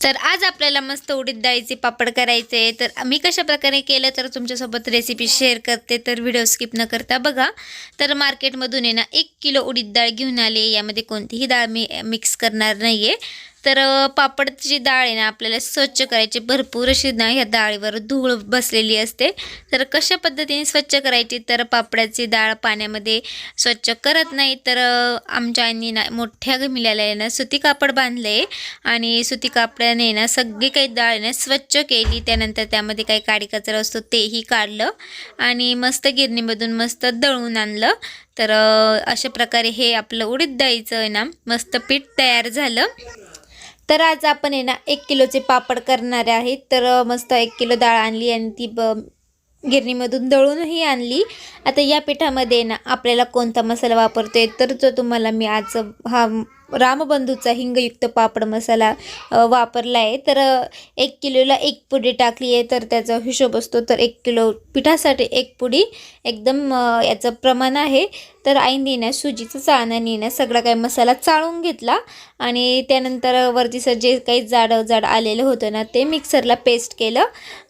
तर आज आपल्याला मस्त उडीद डाळीचे पापड करायचे आहे. तर मी कशा प्रकारे केलं तर तुमच्यासोबत रेसिपी शेअर करते तर व्हिडिओ स्किप न करता बघा. तर मार्केटमधून आहे ना एक किलो उडीद डाळ घेऊन आले यामध्ये कोणतीही डाळ मी मिक्स करणार नाही आहे तर पापडची डाळ आहे ना आपल्याला स्वच्छ करायची. भरपूर अशी ना ह्या डाळीवर धूळ बसलेली असते. तर कशा पद्धतीने स्वच्छ करायची? तर पापडाची डाळ पाण्यामध्ये स्वच्छ करत नाही. तर आमच्या आईनी ना मोठ्या गमिल्याला आहे ना सुती कापड बांधले. आणि सुती कापडाने ना सगळी काही डाळ आहे ना स्वच्छ केली. त्यानंतर त्यामध्ये काही काडी कचरा असतो तेही काढलं. आणि मस्त गिरणीमधून मस्त दळून आणलं. तर अशा प्रकारे हे आपलं उडीद डाळीचं आहे ना मस्त पीठ तयार झालं. तर आज आपण आहे ना एक किलोचे पापड करणारे आहेत. तर मस्त एक किलो डाळ आणली आणि ती ब गिरणीमधून दळूनही आणली. आता या पिठामध्ये ना आपल्याला कोणता मसाला वापरतो आहे तर जो तुम्हाला मी आज हा रामबंधूचा हिंगयुक्त पापड मसाला वापरला आहे. तर एक किलोला एक पुडी टाकली आहे. तर त्याचा हिशोब असतो तर एक किलो पिठासाठी एक पुडी एकदम याचं प्रमाण आहे. तर आई नेण्या सुजीचं चाळणं नेण्या सगळा काही मसाला चाळून घेतला आणि त्यानंतर वरतीचं जे काही जाड जाड आलेलं होतं ना ते मिक्सरला पेस्ट केलं.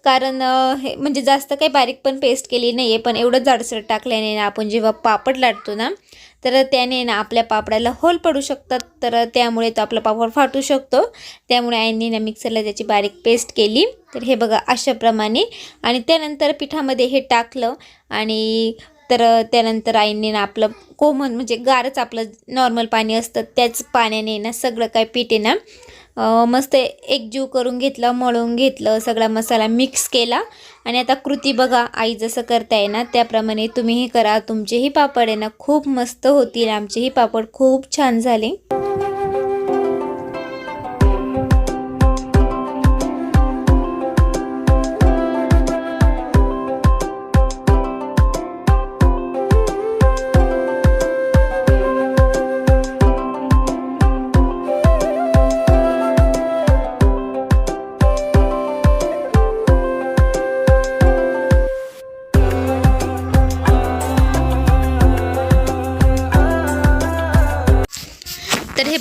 कारण हे म्हणजे जास्त काही बारीक पण पेस्ट केली नाही आहे पण एवढं जाडसर टाकल्याने ना आपण जेव्हा पापड लाटतो ना तर त्याने ना आपल्या पापडाला होल पडू शकतात. तर त्यामुळे तो आपला पापड फाटू शकतो. त्यामुळे आईने ना मिक्सरला त्याची बारीक पेस्ट केली. तर हे बघा अशाप्रमाणे. आणि त्यानंतर पिठामध्ये हे टाकलं. आणि तर त्यानंतर आईने ना आपलं कोमन म्हणजे गारच आपलं नॉर्मल पाणी असतं. त्याच पाण्याने ना सगळं काय पीठ आहे ना मस्त एकजीव करून घेतलं मळून घेतलं सगळा मसाला मिक्स केला. आणि आता कृती बघा आई जसं करताय ना त्याप्रमाणे तुम्हीही करा. तुमचेही पापड आहे ना खूप मस्त होतील. आमचेही पापड खूप छान झाले.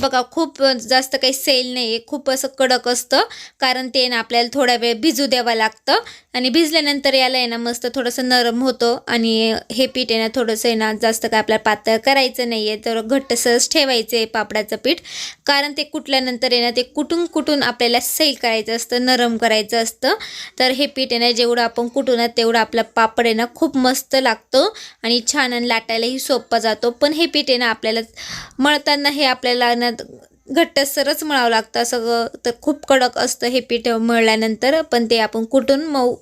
बघा खूप जास्त काही सेल नाही आहे खूप असं कडक असतं. कारण ते ना आपल्याला थोडा वेळ भिजू द्यावं लागतं. आणि भिजल्यानंतर याला आहे ना मस्त थोडंसं नरम होतं. आणि हे पीठ आहे ना थोडंसं आहे ना जास्त काय आपल्याला पातळ करायचं नाही आहे तर घट्ट सहज ठेवायचं आहे पापडाचं पीठ. कारण ते कुटल्यानंतर आहे ना ते कुटून कुटून आपल्याला सैल करायचं असतं नरम करायचं असतं. तर हे पीठ आहे ना जेवढं आपण कुटून तेवढं आपला पापड आहे ना खूप मस्त लागतो. आणि छान आणि लाटायलाही सोपा जातो. पण हे पीठ आहे ना आपल्याला मळताना हे आपल्याला ना घट्टसरच मळावं लागतं. सगळं तर खूप कडक असतं हे पीठ मळल्यानंतर पण ते आपण कुठून मऊ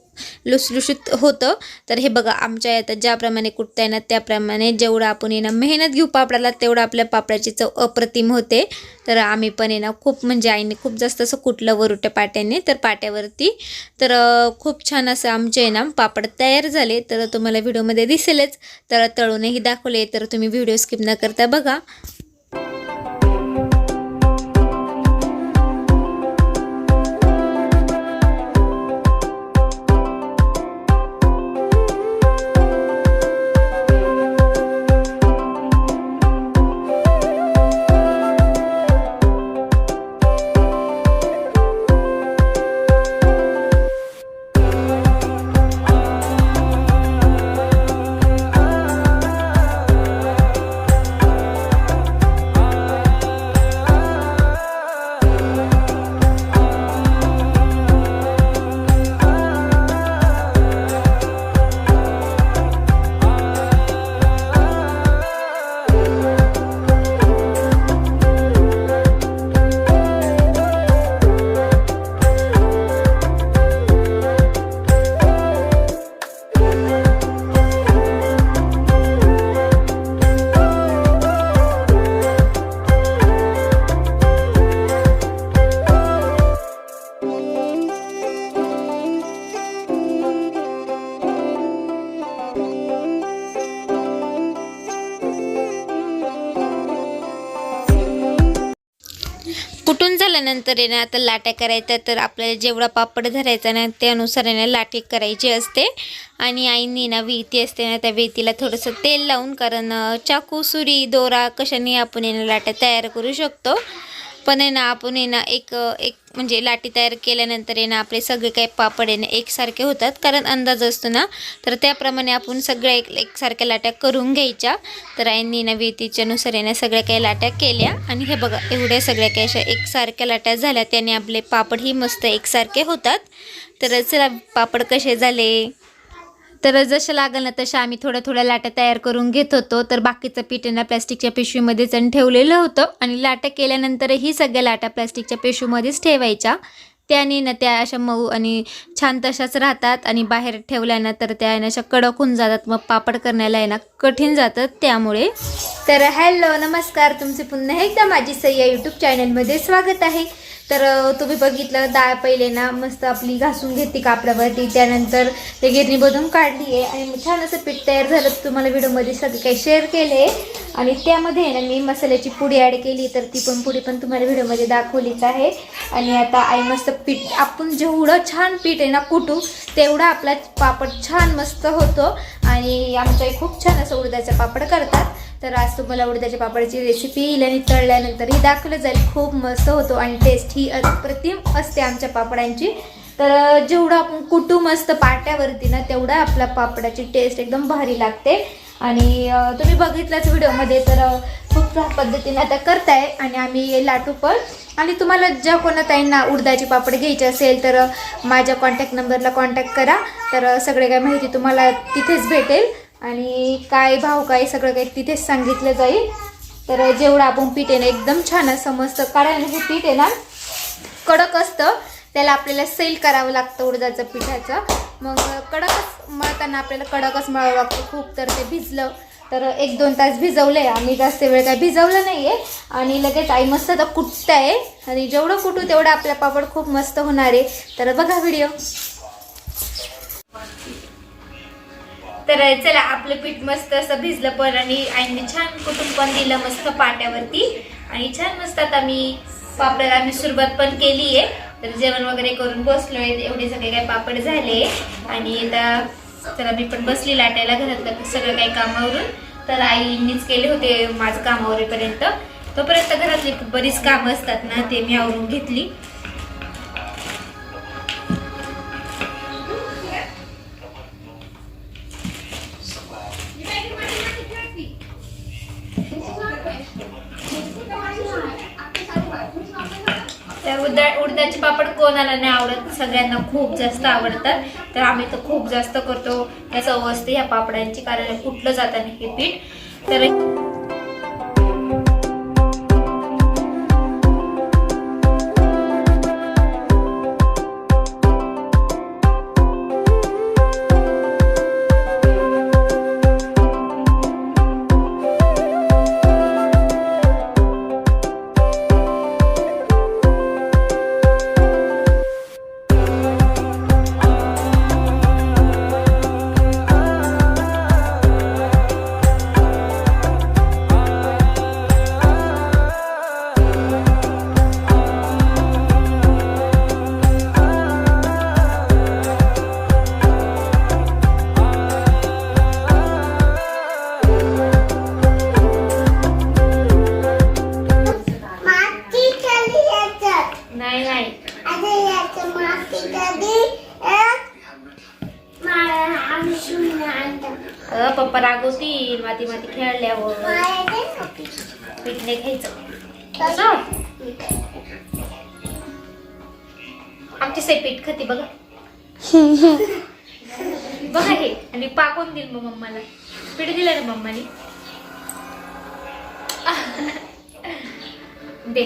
लुसलुशीत होतं. तर हे बघा आमच्या येतात ज्याप्रमाणे कुटता येणार त्याप्रमाणे जेवढं आपण येणं मेहनत घेऊ पापडाला तेवढं आपल्या पापडाची चव अप्रतिम होते. तर आम्ही पण येणं खूप म्हणजे आईने खूप जास्त असं कुटलं वरुट्या पाट्याने. तर पाट्यावरती तर खूप छान असं आमचे आहे ना पापड तयार झाले. तर तुम्हाला व्हिडिओमध्ये दिसेलच. तर तळूनही दाखवले. तर तुम्ही व्हिडिओ स्किप न करता बघा. त्यानंतर झाल्यानंतर आहे ना आता लाट्या करायच्या तर आपल्याला जेवढा पापड धरायचा ना त्यानुसार आहे ना लाटी करायची असते. आणि आईनी ना वेती असते ना त्या वेतीला थोडंसं तेल लावून कारण चाकू सुरी दोरा कशाने आपण आहे लाट्या तयार करू शकतो. पण आहे ना आपण आहे ना एक एक म्हणजे लाटी तयार केल्यानंतर आहे ना आपले सगळे काही पापड आहे ना एकसारखे होतात. कारण अंदाज असतो ना तर त्याप्रमाणे आपण सगळ्या एक एकसारख्या लाट्या करून घ्यायच्या. तर आईंनी ना नुसार आहे ना सगळ्या काही लाट्या केल्या. आणि हे बघा एवढ्या सगळ्या काही अशा एकसारख्या लाट्या झाल्या. त्याने आपले पापडही मस्त एकसारखे होतात. तर चला पापड कसे झाले? तर जसं लागल ना तशा आम्ही थोड्या थोड्या लाट्या तयार करून घेत होतो. तर बाकीचं पीठ आहे प्लॅस्टिकच्या पिशवीमध्येच आणि ठेवलेलं होतं. आणि लाट्या केल्यानंतरही सगळ्या लाट्या प्लॅस्टिकच्या पिशवीमध्येच ठेवायच्या. त्याने ना त्या अशा मऊ आणि छान तशाच राहतात. आणि बाहेर ठेवल्यानं तर त्या आहे ना अशा कडक होऊन जातात. मग पापड करण्याला आहे ना कठीण जातात त्यामुळे. तर हॅलो नमस्कार. तुमचे पुन्हा एकदा माझी सय्या यूट्यूब चॅनलमध्ये स्वागत आहे. तर तुम्ही बघितलं डाळ पहिले ना मस्त आपली घासून घेते कापडावरती. त्यानंतर ते गिरणीमधून काढली आहे. आणि छान असं पीठ तयार झालं तुम्हाला व्हिडिओमध्ये सगळं काही शेअर केले. आणि त्यामध्ये ना मी मसाल्याची पुडी ॲड केली. तर ती पण पुडी पण तुम्हाला व्हिडिओमध्ये दाखवलीच आहे. आणि आता आई मस्त पीठ आपण जेवढं छान पीठ आहे ना कुटू तेवढा आपला पापड छान मस्त होतो. आणि आमच्या खूप छान असं उडदाचा पापड करतात. तर आज तुम्हाला उडदाच्या पापडाची रेसिपी येईल आणि तळल्यानंतर ही दाखवलं जाईल. खूप मस्त होतो आणि टेस्ट ही अप्रतिम असते आमच्या पापडांची. तर जेवढं आपण कुटुंब असतं पाट्यावरती ना तेवढा आपल्या पापडाची टेस्ट एकदम भारी लागते. आणि तुम्ही बघितलंच व्हिडिओमध्ये तर खूप त्या पद्धतीने आता करताय आणि आम्ही लाटू पण. आणि तुम्हाला ज्या कोणा ताईंना उडदाची पापड घ्यायची असेल तर माझ्या कॉन्टॅक्ट नंबरला कॉन्टॅक्ट करा. तर सगळे काही माहिती तुम्हाला तिथेच भेटेल. आणि काय भाव काय सगळं काही तिथेच सांगितलं जाईल. तर जेवढं आपण पीठ आहे एकदम छान असं मस्त कारण हे पीठ आहे ना कडक असतं. त्याला आपल्याला सैल करावं लागतं उडदाचं पिठाचं. मग कडकच मळताना आपल्याला कडकच मळावं लागतं खूप. तर ते भिजलं. तर एक दोन तास भिजवलं आहे आम्ही जास्त वेळ काय भिजवलं नाही आहे आणि लगेच आई मस्त आता कुटत आहे आणि जेवढं कुटू तेवढं आपल्या पापड खूप मस्त होणार आहे. तर बघा व्हिडिओ तर चला आपलं पीठ मस्त असं भिजलं पण आणि आईने छान कुटून पण दिलं मस्त पाट्यावरती. आणि छान मस्त आता मी पापडाला आम्ही सुरुवात पण केली आहे तर जेवण वगैरे करून बसलोय. एवढे सगळे काही पापड झाले. आणि आता चला मी पण बसली लाटायला घरातलं सगळं काही कामावरून. तर आईनीच केले होते माझं कामावरेपर्यंत. तोपर्यंत घरातली बरीच कामं असतात ना ते मी आवरून घेतली. कोणाला नाही आवडत सगळ्यांना खूप जास्त आवडतात. तर आम्ही तर खूप जास्त करतो. त्याचं अवस्था ह्या पापड्यांची कारण कुठलं जाताना हे पीठ. तर आमची सेपीट पीठ खाते बघा. बघा हे आणि पाकून देईल मग मम्माला. पीठ दिलं ना मम्माने? दे.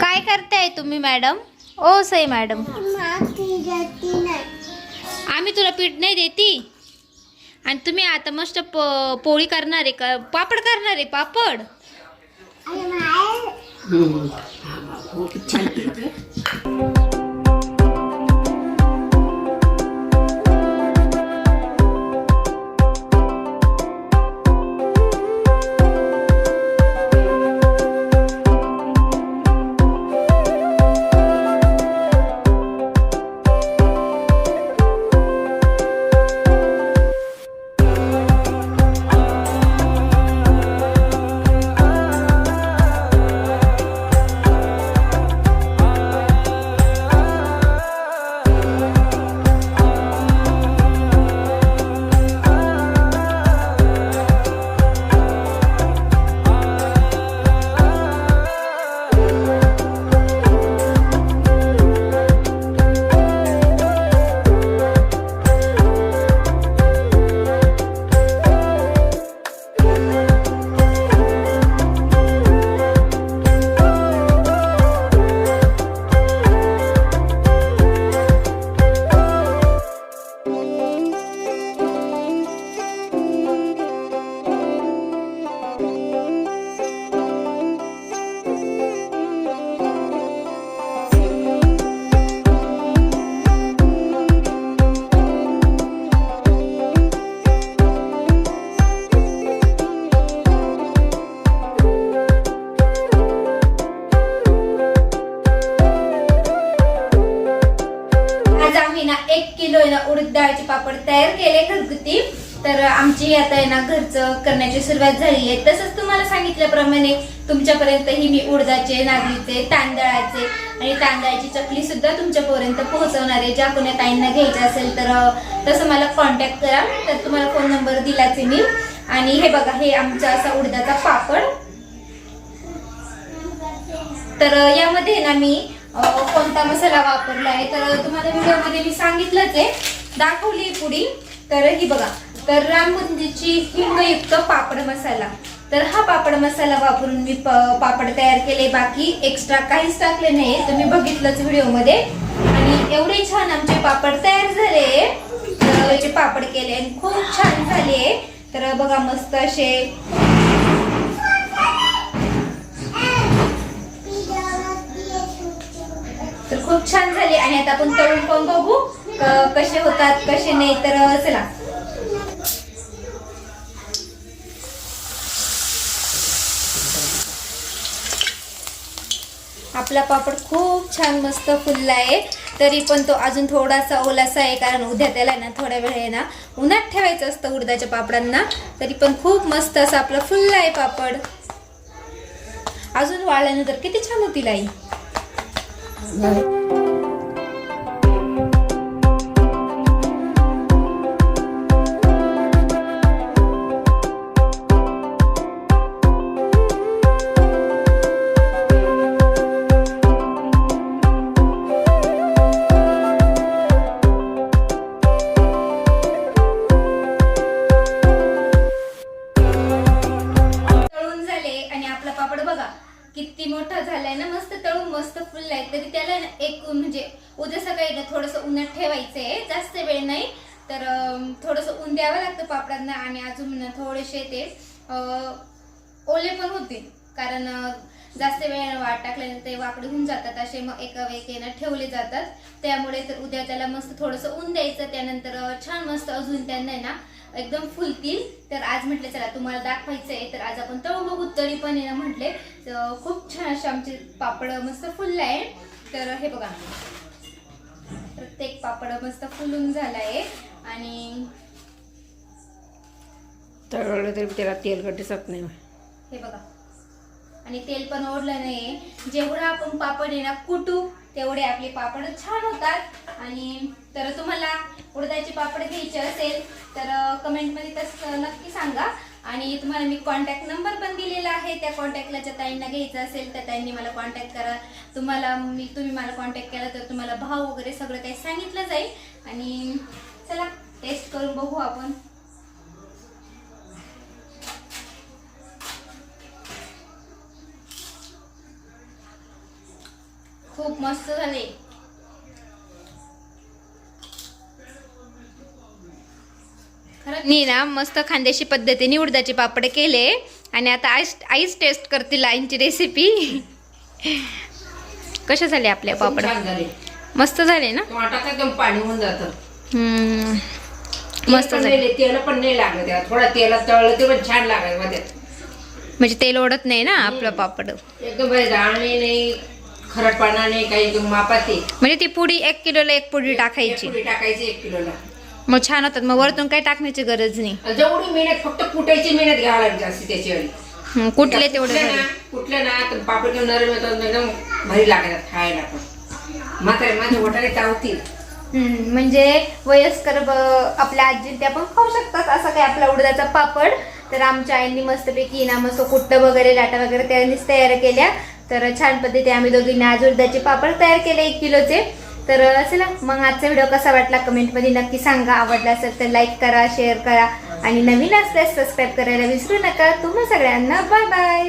काय करताय तुम्ही मॅडम? ओ सई मॅडम. आम्ही तुला पीठ नाही देती. आणि तुम्ही आता मस्त प पोळी करणार आहे का पापड करणार आहे पापड तर आमची आता आहे ना घरचं करण्याची सुरुवात झाली आहे. तसंच तुम्हाला सांगितल्याप्रमाणे तुमच्यापर्यंत ही मी उडदाचे नागलीचे तांदळाचे आणि तांदळाची चकली सुद्धा तुमच्यापर्यंत पोहोचवणार आहे. ज्या कोण्या ताईंना घ्यायचं असेल तर तसं मला कॉन्टॅक्ट करा. तर तुम्हाला फोन नंबर दिलाच आहे मी. आणि हे बघा हे आमचा असा उडदाचा पापड. तर यामध्ये ना मी कोणता मसाला वापरला आहे? तर तुम्हाला व्हिडिओमध्ये मी सांगितलंच आहे. दाखवली पुडी तर ही बघा तर राम रामबंदीची हिंगयुक्त पापड मसाला. तर हा पापड मसाला वापरून मी प- पापड तयार केले. बाकी एक्स्ट्रा काहीच टाकले नाही तुम्ही बघितलंच व्हिडिओमध्ये. आणि एवढे छान आमचे पापड तयार झाले. तर पापड केले आणि खूप छान झाले. तर बघा मस्त असे. तर खूप छान झाले. आणि आता आपण तळून पण बघू कसे होतात कसे नाही. तर चला. आपला पापड खूप छान मस्त फुलला आहे. तरी पण तो अजून थोडासा ओलासा आहे कारण उद्या त्याला ना थोड्या वेळ आहे ना उन्हात ठेवायचं असतं उडदाच्या पापडांना. तरी पण खूप मस्त असं आपलं फुलला आहे पापड. अजून वाळल्यानंतर किती छान होती लाई की मोठा झालाय ना मस्त तळून मस्त फुललाय. तरी त्याला ना एक म्हणजे उद्या सकाळी ना थोडस उन्हात ठेवायचंय जास्त वेळ नाही. तर थोडस ऊन द्यावं लागतं पापडांना आणि अजून थोडेसे ते ओले पण होतील. कारण जास्त वेळ वाट टाकल्यानंतर ते वाकडे होऊन जातात. असे मग एका वेळेला ठेवले जातात. त्यामुळे तर उद्या त्याला मस्त थोडंसं ऊन द्यायचं. त्यानंतर छान मस्त अजून त्यांना आहे ना एकदम फुलतील. तर आज म्हटलं चला तुम्हाला दाखवायचं आहे तर आज आपण तळून बघू. तरी पण म्हटले खूप छान असे आमचे पापड मस्त फुलले आहे तर हे बघा. प्रत्येक पापड मस्त फुलून झाला आहे आणि तळवलं तरी त्याला तेलकट दिसत नाही. हे बघा. आणि तेल पण ओढलं नाही जेवढं आपण पापड आहे ना कुटू तेवढे आपले पापड छान होतात. आणि तर तुम्हाला उडदाची पापड घ्यायचे असेल तर कमेंटमध्ये तसं नक्की सांगा. आणि तुम्हाला मी कॉन्टॅक्ट नंबर पण दिलेला आहे. त्या कॉन्टॅक्टला ज्या ताईंना घ्यायचं असेल तर ताईंनी मला कॉन्टॅक्ट करा. तुम्हाला मी तुम्ही मला कॉन्टॅक्ट केला तर तुम्हाला भाव वगैरे सगळं काही सांगितलं जाईल. आणि चला टेस्ट करून बघू आपण. खूप मस्त झाले मी ना मस्त खानदेशी पद्धतीने उडदाचे पापड केले. आणि आता आईच आईच टेस्ट करतील आईंची रेसिपी कसे झाले आपल्या पापड? मस्त झाले ना? एकदम पाणी होऊन जातं. तेल मस्त झाले. तेल पण नाही लागलं त्याला थोडा तेलात तळलं ते पण छानमध्ये म्हणजे तेल ओढत नाही ना आपलं पापड? एकदम नाही खरटपणा नाही काही मापात. म्हणजे ती पुडी एक किलोला एक पुडी टाकायची. टाकायची एक किलोला. मग छान होतात. मग वरतून काही टाकण्याची गरज नाही. जेवढी मेहनत फक्त कुटायची मेहनत घ्यावी लागते असते त्याच्यावर हम्म, कुठले तेवढे कुठलं भारी. ना ना तर पापड एकदम नरम येतात एकदम भारी लागतात खायला पण. म्हातारे माझ्या वटाने हम्म, म्हणजे वयस्कर ब- आपल्या आजी त्या पण खाऊ शकतात. असं काही आपला उडदाचा पापड. तर आमच्या आईंनी मस्तपैकी ना मस्त कुट्ट वगैरे लाटा वगैरे त्यांनीच तयार केल्या. तर छान पद्धती आम्ही दोघींनी आज उडदाचे पापड तयार केले एक किलोचे. तर चला मग आजचा व्हिडिओ कसा वाटला कमेंटमध्ये नक्की सांगा. आवडला असेल तर लाईक करा शेअर करा. आणि नवीन असल्यास सबस्क्राईब करायला विसरू नका. तुम्हा सगळ्यांना बाय बाय